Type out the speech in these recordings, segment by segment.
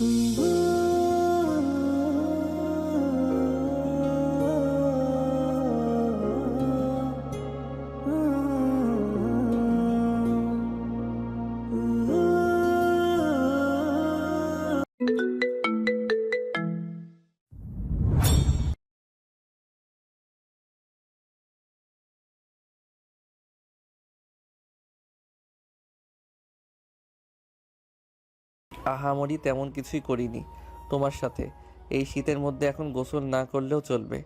Mm-hmm. আহামরি তেমন কিছুই করিনি তোমার সাথে। এই শীতের মধ্যে এখন গোসল না করলেও চলবে।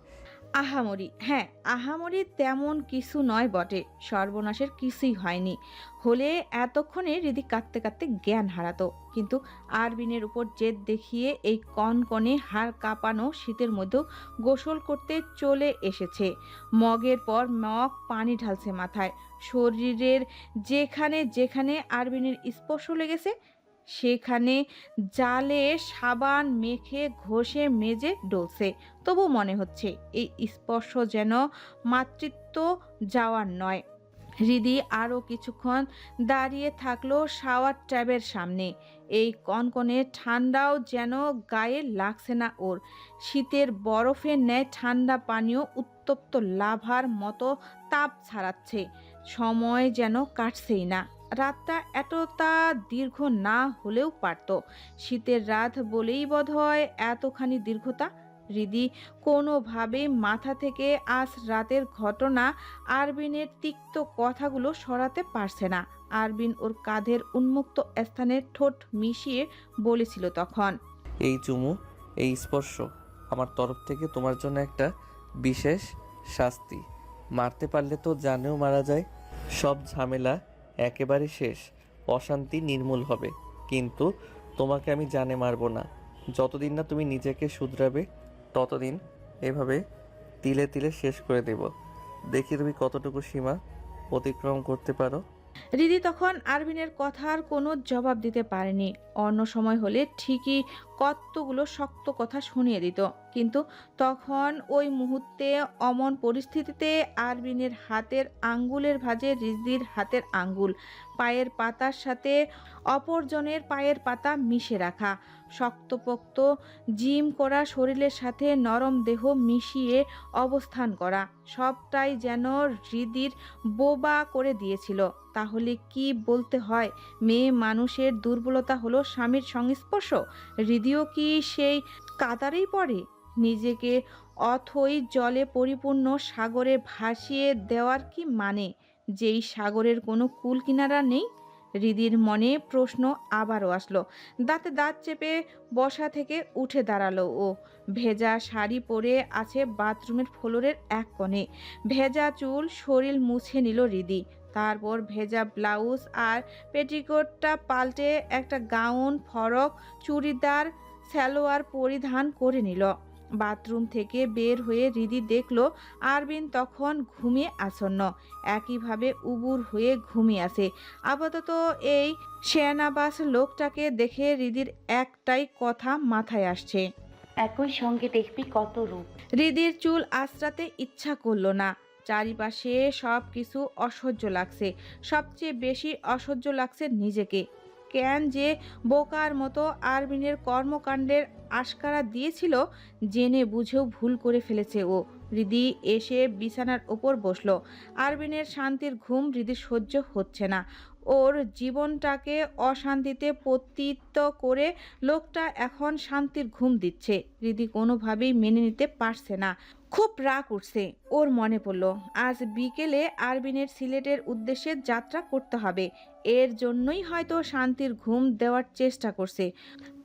আহামরি হ্যাঁ আহামরি তেমন কিছু নয় বটে, সর্বনাশের কিছুই হয়নি। হলে এতক্ষণে হৃদি কাঁদতে কাঁদতে জ্ঞান হারাতো, কিন্তু আরবিনের উপর জেদ দেখিয়ে এই কনকনে হাড় কাঁপানো শীতের মধ্যেও গোসল করতে চলে এসেছে। মগের পর মগ পানি ঢালছে মাথায়। শরীরের যেখানে যেখানে আরবিনের স্পর্শ লেগেছে সেখানে জালে সাবান মেখে ঘষে মেজে ডলছে। তবু মনে হচ্ছে এই স্পর্শ যেন মাতৃত্ব যাওয়ার নয়। হৃদি আরও কিছুক্ষণ দাঁড়িয়ে থাকল শাওয়ার ট্যাবের সামনে। এই কনকনে ঠান্ডাও যেন গায়ে লাগছে না ওর। শীতের বরফের ন্যায় ঠান্ডা পানীয় উত্তপ্ত লাভার মতো তাপ ছাড়াচ্ছে। সময় যেন কাটছেই না। রাতটা এতটা দীর্ঘ না হলেও পারত। শীতের রাত বলেই বোধ হয় এতখানি দীর্ঘতা। হৃদি কোনোভাবেই মাথা থেকে আজ রাতের ঘটনা আরবিনের তিক্ত কথাগুলো সরাতে পারছে না। আরবিন ওর কাঁধের উন্মুক্ত স্থানে ঠোঁট মিশিয়ে বলেছিল তখন, এই চুমু, এই স্পর্শ আমার তরফ থেকে তোমার জন্য একটা বিশেষ শাস্তি। মারতে পারলে তো জানেও মারা যায়। সব ঝামেলা একেবারে শেষ। অশান্তি নির্মূল হবে। কিন্তু তোমাকে আমি জানে মারবো না। যতদিন না তুমি নিজেকে শুধরাবে, ততদিন এভাবে তিলে তিলে শেষ করে দেব। দেখি তুমি কতটুকু সীমা অতিক্রম করতে পারো। রিদি তখন আরবিনের কথার কোনো জবাব দিতে পারেনি। অন্য সময় হলে ঠিকই কতগুলো শক্ত কথা শুনিয়ে দিত। কিন্তু তখন ওই মুহূর্তে অমন পরিস্থিতিতে আরবিনের হাতের আঙ্গুলের ভাঁজে রিদির হাতের আঙ্গুল, পায়ের পাতার সাথে অপরজনের পায়ের পাতা মিশে রাখা, শক্তপোক্ত জিম করা শরীরের সাথে নরম দেহ মিশিয়ে অবস্থান করা, সবটাই যেন হৃদির বোবা করে দিয়েছিল। তাহলে কি বলতে হয়, মেয়ে মানুষের দুর্বলতা হলো স্বামীর সংস্পর্শ? হৃদিও কি সেই কাতারেই পড়ে? নিজেকে অথই জলে পরিপূর্ণ সাগরে ভাসিয়ে দেওয়ার কি মানে? যেই সাগরের কোনো কুল কিনারা নেই? হৃদির মনে প্রশ্ন আবারও আসলো। দাঁতে দাঁত চেপে বসা থেকে উঠে দাঁড়াল ও। ভেজা শাড়ি পরে আছে বাথরুমের ফ্লোরের এক কোণে। ভেজা চুল শরীর মুছে নিল হৃদি তারপর ভেজা ব্লাউজ আর পেটিকোটটা পাল্টে একটা গাউন ফরক চুড়িদার সালোয়ার পরিধান করে নিল। বাথরুম থেকে বের হয়ে রিদি দেখল আরবিন তখন ঘুমিয়ে আসন্ন। একইভাবে উবুর হয়ে ঘুমিয়ে আসে আপাতত এই শেয়ানাবাস লোকটাকে দেখে রিদির একটাই কথা মাথায় আসছে। একই সঙ্গে দেখবি কত রূপ। রিদির চুল আশ্রাতে ইচ্ছা করল না। চারিপাশে সব কিছু অসহ্য লাগছে। সবচেয়ে বেশি অসহ্য লাগছে নিজেকে। কেন যে বোকার মতো আরবিনের কর্মকাণ্ডের আশকারা দিয়েছিল, জেনে বুঝেও ভুল করে ফেলেছে ও। হৃদি এসে বিছানার ওপর বসল। আরবিনের শান্তির ঘুম হৃদি সহ্য হচ্ছে না। ওর জীবনটাকে অশান্তিতে পতিত করে লোকটা এখন শান্তির ঘুম দিচ্ছে। হৃদি কোনোভাবেই মেনে নিতে পারছে না। খুব রাগ উঠছে, ওর মনে পড়ল। আজ বিকেলে আরবিনের সিলেটের উদ্দেশ্যে যাত্রা করতে হবে। এর জন্যই হয়তো শান্তির ঘুম দেওয়ার চেষ্টা করছে।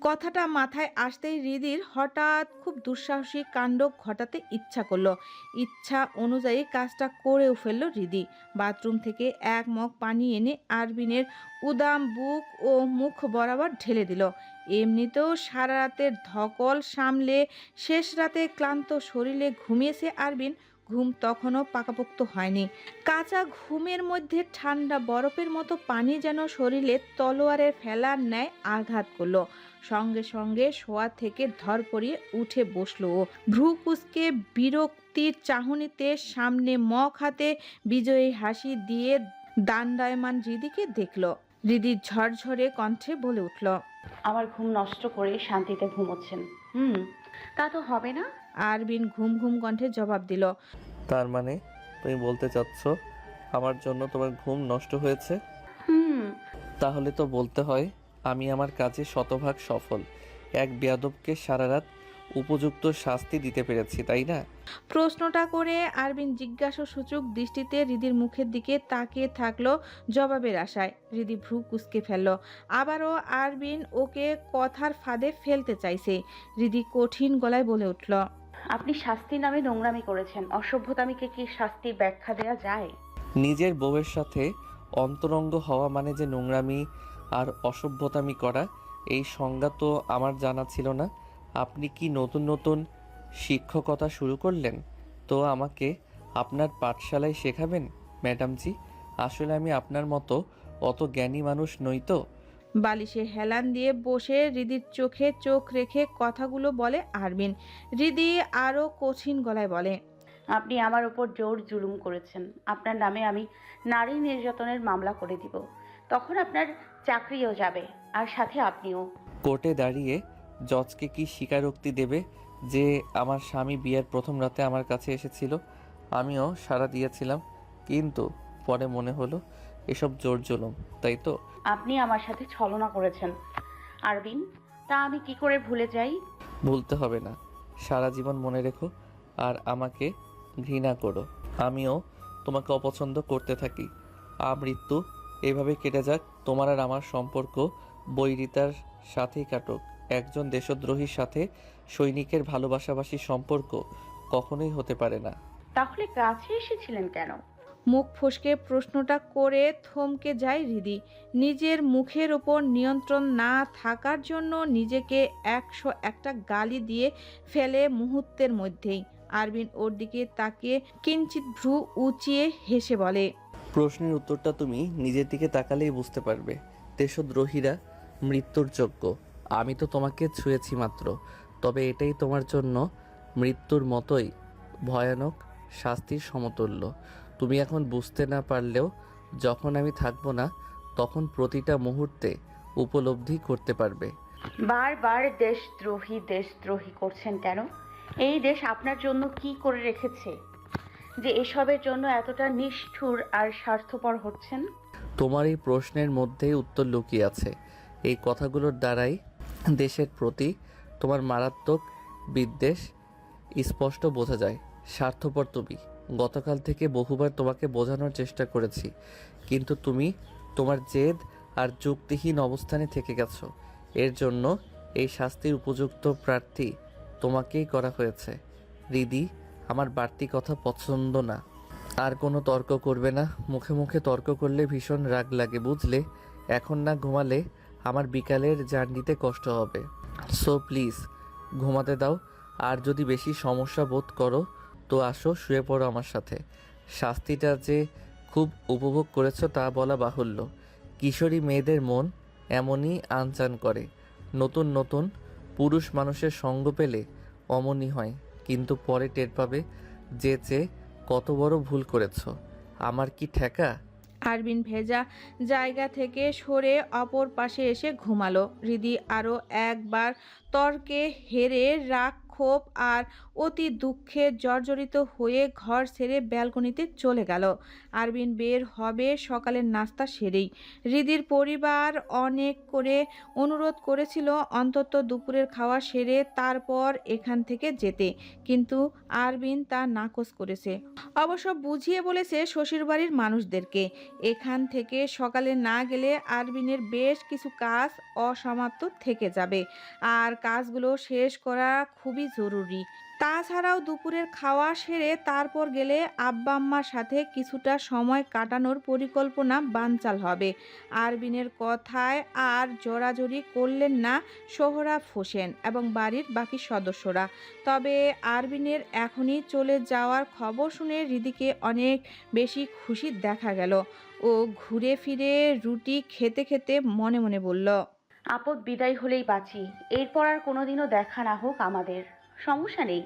কথাটা মাথায় আসতেই হৃদির হঠাৎ খুব দুঃসাহসিক কাণ্ড ঘটাতে ইচ্ছা করল। ইচ্ছা অনুযায়ী কাজটা করেও ফেলল হৃদি। বাথরুম থেকে এক মগ পানি এনে আরবিনের উদাম বুক ও মুখ বরাবর ঢেলে দিল। এমনিতেও সারা রাতের ধকল সামলে শেষ রাতে ক্লান্ত শরীরে ঘুমিয়েছে আরবিন। ঘুম তখনও পাকাপোক্ত হয়নি। কাঁচা ঘুমের মধ্যে ঠান্ডা বরফের মতো পানি যেন শরীরে তলোয়ারের ফেলার ন্যায় আঘাত করল। সঙ্গে সঙ্গে শোয়া থেকে ধর পড়িয়ে উঠে বসল ভ্রু কুচকে বিরক্তির চাহনিতে সামনে মগ হাতে বিজয়ী হাসি দিয়ে দাণ্ডায়মান হৃদিকে দেখল। হৃদি ঝরঝরে কণ্ঠে বলে উঠল আমার ঘুম নষ্ট করে শান্তিতে ঘুমোচ্ছেন। হুম তা তো হবে না? আরবিন ঘুম ঘুম কণ্ঠে জবাব দিল তার মানে তুমি বলতে চাচ্ছ আমার জন্য তোমার ঘুম নষ্ট হয়েছে? হুম। তাহলে তো বলতে হয় আমি আমার কাজে শতভাগ সফল। এক বেয়াদবকে সারা রাত উপযুক্ত শাস্তি দিতে পেরেছি তাই না? প্রশ্নটা করে আরবিন জিজ্ঞাসা সূচক দৃষ্টিতে রিদির মুখের দিকে তাকিয়ে থাকল জবাবের আশায়। হৃদি ভ্রু কুসকে ফেলল। আবারও আরবিন ওকে কথার ফাঁদে ফেলতে চাইছে। রিদি কঠিন গলায় বলে উঠল আপনি শাস্তি নামে নোংরামি করেছেন। অসভ্যতামিকে কি শাস্তির ব্যাখ্যা দেওয়া যায়? নিজের বউয়ের সাথে অন্তরঙ্গ হওয়া মানে যে নোংরামি আর অসভ্যতামি করা এই সংজ্ঞা তো আমার জানা ছিল না। আপনি কি নতুন নতুন শিক্ষকতা শুরু করলেন? তো আমাকে আপনার পাঠশালায় শেখাবেন? ম্যাডামজি আসলে আমি আপনার মতো অত জ্ঞানী মানুষ নই তো। বালিশে হেলান দিয়ে বসে রিদির চোখে চোখ রেখে কথাগুলো বলে আরবিন। রিদি আরও কঠিন গলায় বলে আপনি আমার উপর জোর জুলুম করেছেন। আপনার নামে আমি নারী নির্যাতনের মামলা করে দিব। তখন আপনার চাকরিও যাবে আর সাথে আপনিও। কোর্টে দাঁড়িয়ে জজকে কি স্বীকারোক্তি দেবে যে আমার স্বামী বিয়ের প্রথম রাতে আমার কাছে এসেছিল? আমিও সাড়া দিয়েছিলাম কিন্তু পরে মনে হলো এসব জোর জুলুম তাই তো? আপনি আমার সাথে ছলনা করেছেন। আরবিন তা আমি কি করে ভুলে যাই? ভুলতে হবে না। সারা জীবন মনে রেখো আর আমাকে ঘৃণা করো। আমিও তোমাকে অপছন্দ করতে থাকি। আমৃত্যু এভাবে কেটে যাক তোমার আর আমার সম্পর্ক বৈরিতার সাথেই কাটুক। একজন দেশদ্রোহীর সাথে সৈনিকের ভালোবাসাবাসী সম্পর্ক কখনোই হতে পারে না। তাহলে কাছে এসেছিলেন কেন? মুখ ফসকে প্রশ্নটা করে থমকে যায় হৃদি নিজের মুখের ওপর নিয়ন্ত্রণ না থাকার জন্য নিজেকে একশো একটা গালি দিয়ে ফেলে মুহূর্তের মধ্যেই। আরবিন ওর দিকে তাকিয়ে কিঞ্চিত ভ্রু উঁচিয়ে হেসে বলে প্রশ্নের উত্তরটা তুমি নিজের দিকে তাকালেই বুঝতে পারবে। দেশদ্রোহীরা মৃত্যুর যোগ্য। আমি তো তোমাকে ছুঁয়েছি মাত্র। তবে এটাই তোমার জন্য মৃত্যুর মতোই ভয়ানক শাস্তির সমতুল্য। তুমি এখন বুঝতে না পারলেও যখন আমি থাকব না তখন প্রতিটা মুহূর্তে উপলব্ধি করতে পারবে। বারবার দেশদ্রোহী দেশদ্রোহী করছেন কেন? এই দেশ আপনার জন্য কি করে রেখেছে? যে এসবের জন্য এতটা নিষ্ঠুর আর স্বার্থপর হচ্ছেন? তোমার এই প্রশ্নের মধ্যেই উত্তর লুকিয়ে আছে। এই কথাগুলোর দ্বারাই দেশের প্রতি তোমার মারাত্মক বিদ্বেষ স্পষ্ট বোঝা যায়। স্বার্থপর তুমি। গতকাল থেকে বহুবার তোমাকে বোঝানোর চেষ্টা করেছি। কিন্তু তুমি তোমার জেদ আর যুক্তিহীন অবস্থানে থেকে গেছো। এর জন্য এই শাস্তির উপযুক্ত প্রার্থী তোমাকেই করা হয়েছে। রিদি, আমার বাড়তি কথা পছন্দ না। আর কোনো তর্ক করবে না। মুখে মুখে তর্ক করলে ভীষণ রাগ লাগে, বুঝলে? এখন না ঘুমালে আমার বিকালের জার্নিতে কষ্ট হবে। সো প্লিজ ঘুমাতে দাও। আর যদি বেশি সমস্যা বোধ করো, তো আসো, শুয়ে পড়ো আমার সাথে। শাস্তিটা যে খুব উপভোগ করেছ তা বলা বাহুল্য। কিশোরী মেয়েদের মন এমনই আনচান করে। নতুন নতুন পুরুষ মানুষের সঙ্গ পেলে অমনই হয়, কিন্তু পরে টের পাবে যে চেয়ে কত বড় ভুল করেছ। আমার কি ঠেকা? আরবিন ভেজা জায়গা থেকে সরে অপর পাশে এসে ঘুমালো। রিদি আরও একবার তর্কে হেরে রাগ ক্ষোভ আর অতি দুঃখে জর্জরিত হয়ে ঘর ছেড়ে ব্যালকনিতে চলে গেল। আরবিন বের হবে সকালের নাস্তা সেরেই। রিদির পরিবার অনেক করে অনুরোধ করেছিল অন্তত দুপুরের খাওয়া সেরে তারপর এখান থেকে যেতে। কিন্তু আরবিন তা নাকচ করেছে। অবশ্য বুঝিয়ে বলেছে শ্বশুর বাড়ির মানুষদেরকে। এখান থেকে সকালে না গেলে আরবিনের বেশ কিছু কাজ অসমাপ্ত থেকে যাবে। আর কাজগুলো শেষ করা খুবই জরুরি। তাছাড়াও দুপুরের খাওয়া সেরে তারপর গেলে আব্বা আম্মার সাথে কিছুটা সময় কাটানোর পরিকল্পনা বানচাল হবে। আরবিনের কথায় আর জোরাজোরি করলেন না সোহরাব হোসেন এবং বাড়ির বাকি সদস্যরা। তবে আরবিনের এখনই চলে যাওয়ার খবর শুনে হৃদিকে অনেক বেশি খুশি দেখা গেল ও ঘুরে ফিরে রুটি খেতে খেতে মনে মনে বলল, আপদ বিদায় হলেই বাঁচি। এরপর আর কোনোদিনও দেখা না হোক আমাদের। সমস্যা নেই।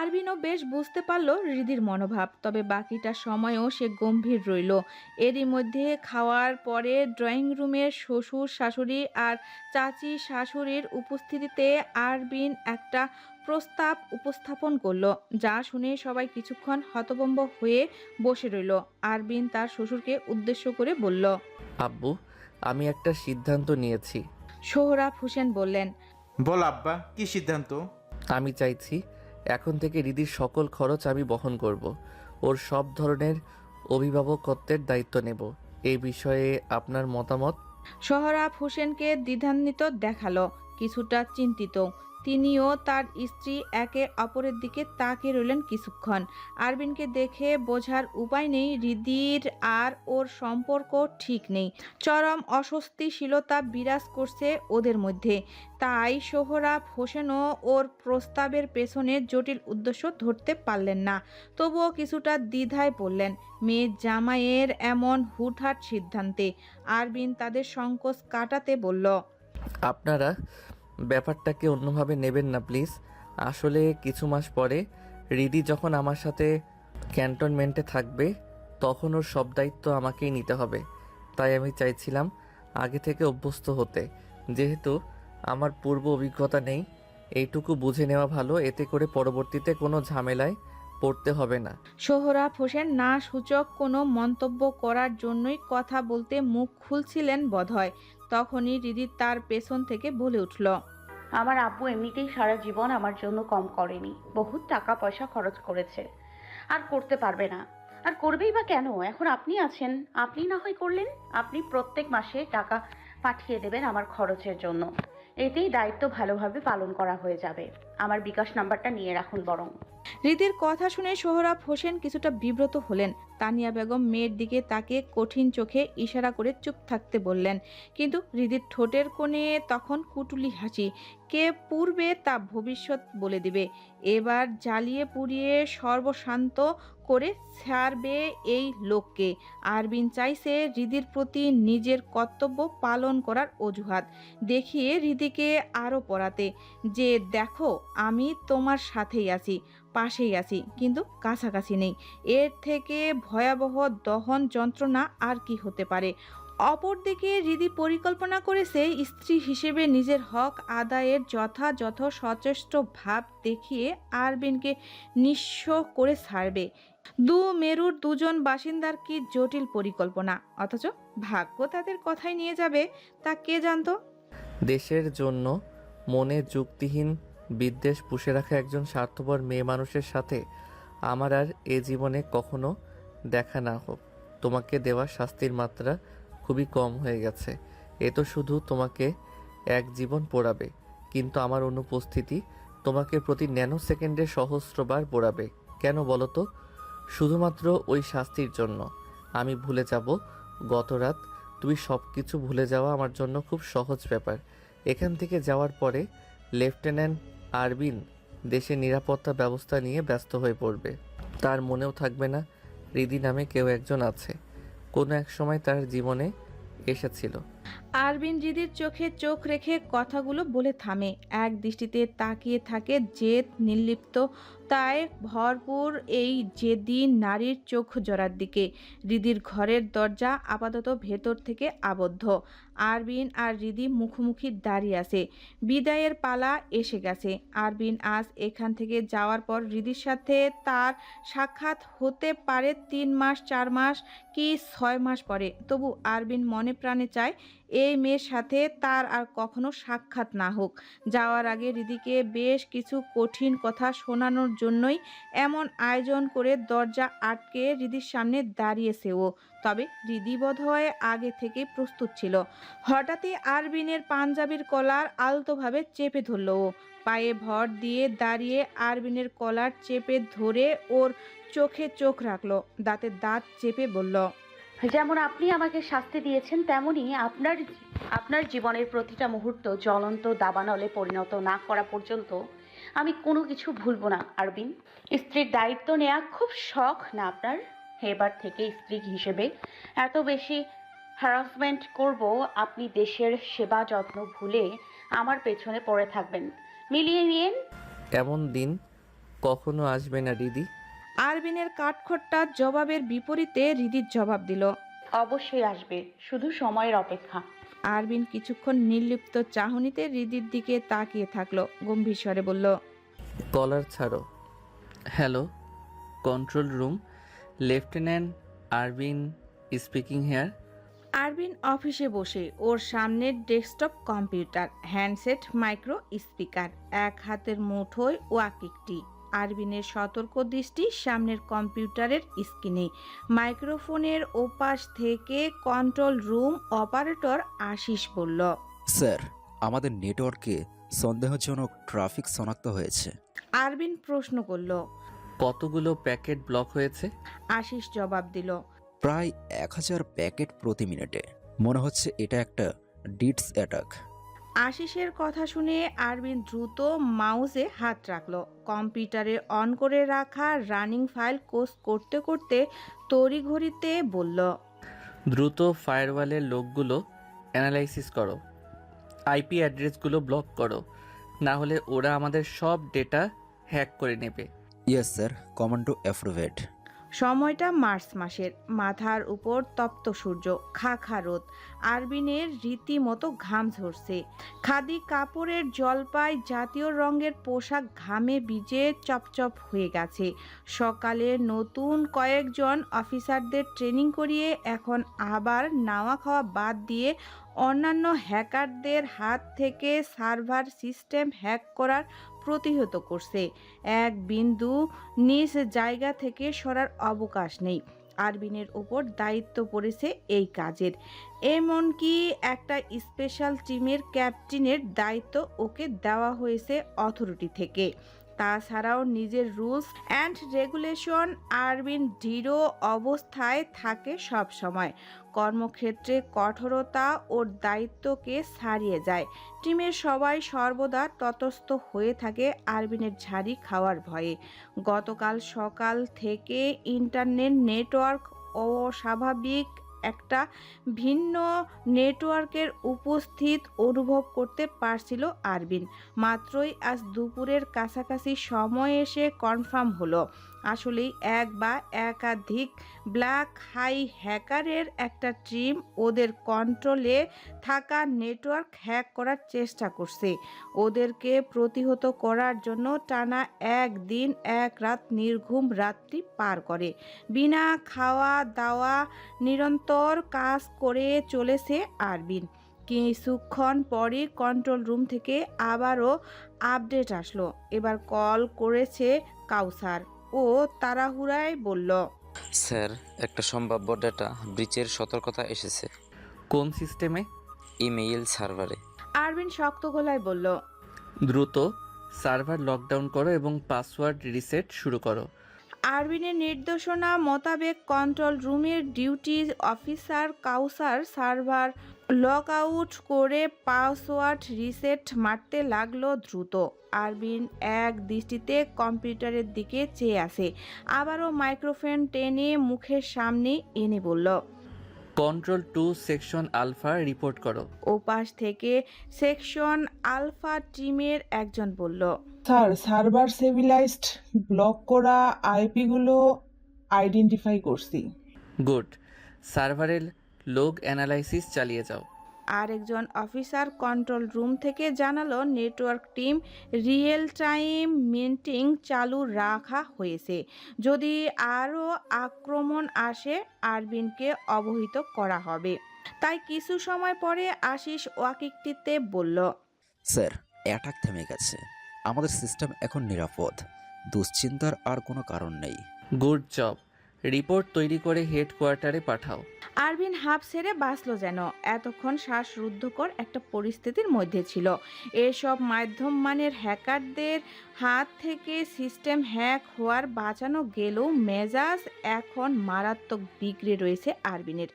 আরবিনও বেশ বুঝতে পারল হৃদির মনোভাব তবে বাকিটা সময়ও সে গম্ভীর রইল। এরই মধ্যে খাওয়ার পরে ড্রয়িং রুমের শ্বশুর শাশুড়ি আর চাচি শাশুড়ির উপস্থিতিতে আরবিন একটা প্রস্তাব উপস্থাপন করল যা শুনে সবাই কিছুক্ষণ হতভম্ব হয়ে বসে রইল। আরবিন তার শ্বশুরকে উদ্দেশ্য করে বলল আব্বু আমি একটা সিদ্ধান্ত নিয়েছি। সোহরাব হোসেন বললেন বল আব্বা কি সিদ্ধান্ত? আমি চাইছি, এখন থেকে রিদির সকল খরচ আমি বহন করব। ওর সব ধরনের অভিভাবকত্বের দায়িত্ব নেব। এই বিষয়ে আপনার মতামত? সোহরাব হোসেনকে দ্বিধান্বিত দেখাল, কিছুটা চিন্তিত। তিনিও তার স্ত্রী একে অপরের দিকে তাকিয়ে রইলেন কিছুক্ষণ। আরবিনকে দেখে বোঝার উপায় নেই, রিদির আর ওর সম্পর্ক ঠিক নেই। চরম অস্বস্তিশীলতা বিরাজ করছে ওদের মধ্যে। তাই সোহরাব হোসেনও ওর প্রস্তাবের পেছনে জটিল উদ্দেশ্য ধরতে পারলেন না। তবুও কিছুটা দ্বিধায় পড়লেন। মেয়ে জামাইয়ের এমন হুটহাট সিদ্ধান্তে আরবিন তাদের সংকোচ কাটাতে বলল, আপনারা ব্যাপারটাকে অন্যভাবে নেবেন না, প্লিজ। আসলে কিছু মাস পরে রিদি যখন আমার সাথে ক্যান্টনমেন্টে থাকবে, তখন ওর সব দায়িত্ব আমাকেই নিতে হবে। তাই আমি চাইছিলাম আগে থেকে অভ্যস্ত হতে। যেহেতু আমার পূর্ব অভিজ্ঞতা নেই, এইটুকু বুঝে নেওয়া ভালো। এতে করে পরবর্তীতে কোনো ঝামেলায় পড়তে হবে না। সোহরাব হোসেন, না সূচক কোনো মন্তব্য করার জন্যই কথা বলতে মুখ খুলছিলেন বোধহয়। তখনই রিদি তার পেছন থেকে বলে উঠল, আমার আব্বু এমনিতেই সারা জীবন আমার জন্য কম করেনি, বহুত টাকা পয়সা খরচ করেছে। আর করতে পারবে না। আর করবেই বা কেন? এখন আপনি আছেন, আপনি না হয় করলেন, আপনি প্রত্যেক মাসে টাকা পাঠিয়ে দেবেন আমার খরচের জন্য। এতেই দায়িত্ব ভালোভাবে পালন করা হয়ে যাবে। আমার বিকাশ নাম্বারটা নিয়ে রাখুন বরং। রিদির কথা শুনে সোহরাব হোসেন কিছুটা বিব্রত হলেন। তানিয়া বেগম মেয়ের দিকে তাকে কঠিন চোখে ইশারা করে চুপ থাকতে বললেন, কিন্তু রিদির ঠোঁটের কোণে তখন কুটুলি হাসি। কে পূর্বে তা ভবিষ্যৎ বলে দিবে। এবার জ্বালিয়ে পুড়িয়ে সর্বশান্ত করে ছাড়বে এই লোককে। আরবিন চাইছে হৃদির প্রতি নিজের কর্তব্য পালন করার অজুহাত। দেখিয়ে হৃদিকে আরও পড়াতে। যে দেখো আমি তোমার সাথেই আছি, পাশেই আছি, কিন্তু কাছাকাছি নেই। এর থেকে ভয়াবহ দহন যন্ত্রণা আর কি হতে পারে? অপরদিকে হৃদি পরিকল্পনা করেছে স্ত্রী হিসেবে নিজের হক আদায়ের যথাযথ সচেষ্ট ভাব দেখিয়ে আরবিনকে নিঃস্ব করে ছাড়বে। দু মেরুর দুজন বাসিন্দার কি জটিল পরিকল্পনা? অথচ ভাগ্য তাদের কথাই নিয়ে যাবে, তা কে জানতো? দেশের জন্য মনে যুক্তিহীন বিদ্বেষ পুষে রাখা একজন স্বার্থপর মেয়ে মানুষের সাথে আমার আর এ জীবনে কখনো দেখা না হোক। তোমাকে দেওয়া শাস্তির মাত্রা খুবই কম হয়ে গেছে। এ তো শুধু তোমাকে এক জীবন পোড়াবে, কিন্তু আমার অনুপস্থিতি তোমাকে প্রতি ন্যানো সেকেন্ডে সহস্রবার পোড়াবে। কেন বলো তো? শুধুমাত্র ওই শাস্তির জন্য। আমি ভুলে যাব গত রাত তুমি সব কিছু ভুলে যাওয়া আমার জন্য খুব সহজ ব্যাপার। এখান থেকে যাওয়ার পরে লেফটেন্যান্ট আরবিন দেশের নিরাপত্তা ব্যবস্থা নিয়ে ব্যস্ত হয়ে পড়বে। তার মনেও থাকবে না, রিদি নামে কেউ একজন আছে। কোনো এক সময় তার জীবনে এসেছিল। আরবিন জিদির চোখে চোখ রেখে কথাগুলো বলে থামে। এক দৃষ্টিতে তাকিয়ে থাকে জেদ, নির্লিপ্ত, তাই ভরপুর এই জেদি নারীর চোখ জোড়ার দিকে। রিদির ঘরের দরজা আপাতত ভেতর থেকে আবদ্ধ। আরবিন আর রিদি মুখোমুখি দাঁড়িয়ে আছে। বিদায়ের পালা এসে গেছে। আরবিন আজ এখান থেকে যাওয়ার পর রিদির সাথে তার সাক্ষাৎ হতে পারে তিন মাস, চার মাস কি ছয় মাস পরে। তবু আরবিন মনে প্রাণে চায় এই মেয়ের সাথে তার আর কখনো সাক্ষাৎ না হোক। যাওয়ার আগে রিদিকে বেশ কিছু কঠিন কথা শোনানোর জন্যই এমন আয়োজন করে দরজা আটকে রিদির সামনে দাঁড়িয়েছে ও। তবে রিদি বোধহয় আগে থেকে প্রস্তুত ছিল। হঠাৎই আরবিনের পাঞ্জাবির কলার আলতোভাবে চেপে ধরল ও। পায়ে ভর দিয়ে দাঁড়িয়ে আরবিনের কলার চেপে ধরে ওর চোখে চোখ রাখল। দাঁতে দাঁত চেপে বলল যেমন আপনি আমাকে শাস্তি দিয়েছেন, তেমনি আপনার আপনার জীবনের প্রতিটা মুহূর্ত জ্বলন্ত দাবানলে পরিণত না করা পর্যন্ত আমি কোনো কিছু ভুলবো না, আরবিন। স্ত্রীর দায়িত্ব নেওয়া খুব শখ না আপনার? এবার থেকে স্ত্রী হিসেবে এত বেশি হ্যারাসমেন্ট করব, আপনি দেশের সেবা যত্ন ভুলে আমার পেছনে পড়ে থাকবেন। মিলিয়ে নিয়েন। এমন দিন কখনো আসবে না, দিদি। আরবিনের কাঠখোট্টা জবাবের বিপরীতে রিদির জবাব দিল। অবশ্যই আসবে শুধু সময়ের অপেক্ষা। আরবিন কিছুক্ষণ নির্লিপ্ত চাহনিতে রিদির দিকে তাকিয়ে থাকল গম্ভীর স্বরে বলল কলার ছাড়ো। Hello control room lieutenant Arbin speaking here? Arbin অফিসে বসে ওর সামনে desktop computer handset micro speaker এক হাতের মুঠোয় ওয়াকিকটি। আরবিনের সতর্ক দৃষ্টি সামনের কম্পিউটারের স্ক্রিনে। মাইক্রোফোনের ওপাশ থেকে কন্ট্রোল রুম অপারেটর আশিস বলল স্যার আমাদের নেটওয়ার্কে সন্দেহজনক ট্রাফিক শনাক্ত হয়েছে। আরবিন প্রশ্ন করল কতগুলো প্যাকেট ব্লক হয়েছে? আশিস জবাব দিল প্রায় এক হাজার প্যাকেট প্রতি মিনিটে। মনে হচ্ছে এটা একটা ডিটস অ্যাটাক। আশিসের কথা শুনে আরবিন দ্রুত মাউসে হাত রাখল। কম্পিউটারে অন করে রাখা রানিং ফাইল কোর্স করতে করতে তড়িঘড়িতে বলল দ্রুত ফায়ারওয়ালের লোকগুলো অ্যানালাইসিস করো আইপি অ্যাড্রেসগুলো ব্লক করো না হলে ওরা আমাদের সব ডেটা হ্যাক করে নেবে। Yes sir commando approved. সময়টা মার্চ মাসের। মাথার উপর তপ্ত সূর্য খা খা রোদ। আরবিনের রীতিমতো ঘাম ঝরছে। খাদি কাপড়ের জলপাই জাতীয় রঙের পোশাক ঘামে ভিজে চপচপ হয়ে গেছে। সকালে নতুন কয়েকজন অফিসারদের ট্রেনিং করিয়ে এখন আবার নাওয়া খাওয়া বাদ দিয়ে অন্যান্য হ্যাকারদের হাত থেকে সার্ভার সিস্টেম হ্যাক করার প্রতিহত করছে। এক বিন্দু নিজ জায়গা থেকে সরার অবকাশ নেই। আরবিনের ওপর দায়িত্ব পড়েছে এই কাজের। এমনকি একটা স্পেশাল টিমের ক্যাপ্টেনের দায়িত্ব ওকে দেওয়া হয়েছে অথরিটি থেকে। তাছাড়াও নিজের রুলস অ্যান্ড রেগুলেশন আরবিন দৃঢ় অবস্থায় থাকে সব সময়। কর্মক্ষেত্রে কঠোরতা ওর দায়িত্বকে ছাড়িয়ে যায়। টিমের সবাই সর্বদা ততস্থ হয়ে থাকে আরবিনের ঝাড়ি খাওয়ার ভয়ে। গতকাল সকাল থেকে ইন্টারনেট নেটওয়ার্ক অস্বাভাবিক একটা ভিন্ন নেটওয়ার্কের উপস্থিত অনুভব করতে পারছিল আরবিন। মাত্রই আজ দুপুরের কাছাকাছি সময় এসে কনফার্ম হলো। আসলেই এক বা একাধিক ব্ল্যাক হাই হ্যাকারের একটা টিম ওদের কন্ট্রোলে থাকা নেটওয়ার্ক হ্যাক করার চেষ্টা করছে। ওদেরকে প্রতিহত করার জন্য টানা একদিন, এক রাত, নির্ঘুম রাত্রি পার করে। বিনা খাওয়া দাওয়া নিরন্তর কাজ করে চলেছে আরবিন। কিছুক্ষণ পরে কন্ট্রোল রুম থেকে আবারও আপডেট আসলো। এবার কল করেছে কাউসার। ও তাড়াহুড়ায় বলল স্যার একটা সম্ভাব্য ডেটা ব্রিচের সতর্কতা এসেছে। কোন সিস্টেমে? ইমেইল সার্ভারে। আরবিন শক্ত গলায় বলল দ্রুত সার্ভার লকডাউন করো এবং পাসওয়ার্ড রিসেট শুরু করো। আরবিনের নির্দেশনা মোতাবেক কন্ট্রোল রুমের duty officer Kawsar server lock out করে পাসওয়ার্ড রিসেট মারতে লাগল দ্রুত। আরবিন এক দৃষ্টিতে কম্পিউটারের দিকে চেয়ে আসে আবারও মাইক্রোফোন টেনে মুখের সামনে এনে বলল control to section alpha report করো। ওপাশ থেকে সেকশন আলফা টিমের একজন বলল স্যার সার্ভার সিভিলাইজড ব্লক করা আইপিগুলো আইডেন্টিফাই করছি। গুড সার্ভারের লোগ অ্যানালাইসিস চালিয়ে যাও। আরেকজন অফিসার কন্ট্রোল রুম থেকে জানালো network team real time meeting চালু রাখা হয়েছে। যদি আরও আক্রমণ আসে আরবিনকে অবহিত করা হবে। তাই কিছু সময় পরে আশিস ওয়াকিকটিতে বলল স্যার অ্যাটাক থেমে গেছে। আমাদের সিস্টেম এখন নিরাপদ। দুশ্চিন্তার আর কোনো কারণ নেই। Good job. রিপোর্ট তৈরি করে হেডকোয়ার্টারে পাঠাও। আরবিন হাফ ছেড়ে বাঁচলো যেন। এতক্ষণ শ্বাসরুদ্ধকর একটা পরিস্থিতির মধ্যে ছিল। এসব মাধ্যম মানের হ্যাকারদের হাত থেকে সিস্টেম হ্যাক হওয়ার বাঁচানো গেলেও মেজাজ এখন মারাত্মক বিগড়ে রয়েছে আরবিনের।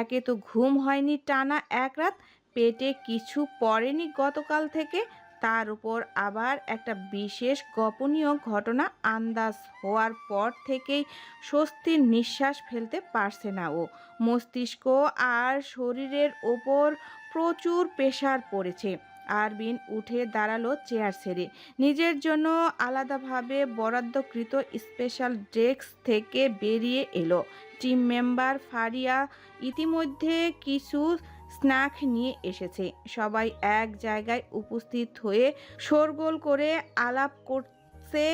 একে তো ঘুম হয়নি টানা এক রাত, পেটে কিছু পড়েনি গতকাল থেকে তার উপর আবার একটা বিশেষ গোপনীয় ঘটনা আন্দাজ হওয়ার পর থেকেই স্বস্তির নিঃশ্বাস ফেলতে পারছে না ও। মস্তিষ্ক আর শরীরের ওপর প্রচুর প্রেশার পড়েছে। আরবিন উঠে দাঁড়াল চেয়ার ছেড়ে। নিজের জন্য আলাদাভাবে বরাদ্দকৃত স্পেশাল ডেস্ক থেকে বেরিয়ে এলো। টিম মেম্বার ফারিয়া ইতিমধ্যে কিছু স্ন্যাক নিয়ে এসেছে। সবাই এক জায়গায় উপস্থিত হয়ে শোরগোল করে আলাপ করছে।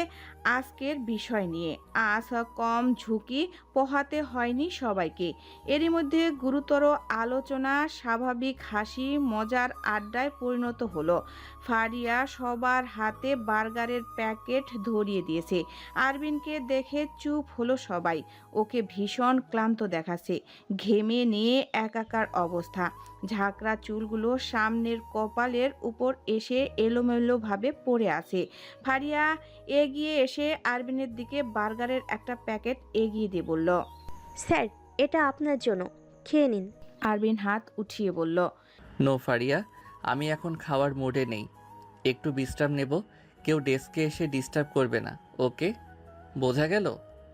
আজকের বিষয় নিয়ে। আজ কম ঝুঁকি পোহাতে হয়নি সবাইকে। এরই মধ্যে গুরুতর আলোচনা, স্বাভাবিক হাসি, মজার আড্ডায় পরিণত হলো। ফারিয়া সবার হাতে বার্গারের প্যাকেট ধরিয়ে দিয়েছে। আরবিনকে দেখে চুপ হলো সবাই। ওকে ভীষণ ক্লান্ত দেখাচ্ছে। ঘেমে নিয়ে একাকার অবস্থা। ঝাঁকড়া চুলগুলো সামনের কপালের উপর এসে এলোমেলোভাবে পড়ে আছে। ফারিয়া এগিয়ে এসে আরবিনের দিকে বার্গারের একটা প্যাকেট এগিয়ে দিয়ে বলল স্যার এটা আপনার জন্য। খেয়ে নিন। আরবিন হাত উঠিয়ে বলল নো ফারিয়া আমি এখন খাওয়ার মোডে নেই। একটু বিশ্রাম নেব কেউ ডেস্কে এসে ডিস্টার্ব করবে না ওকে বোঝা গেল?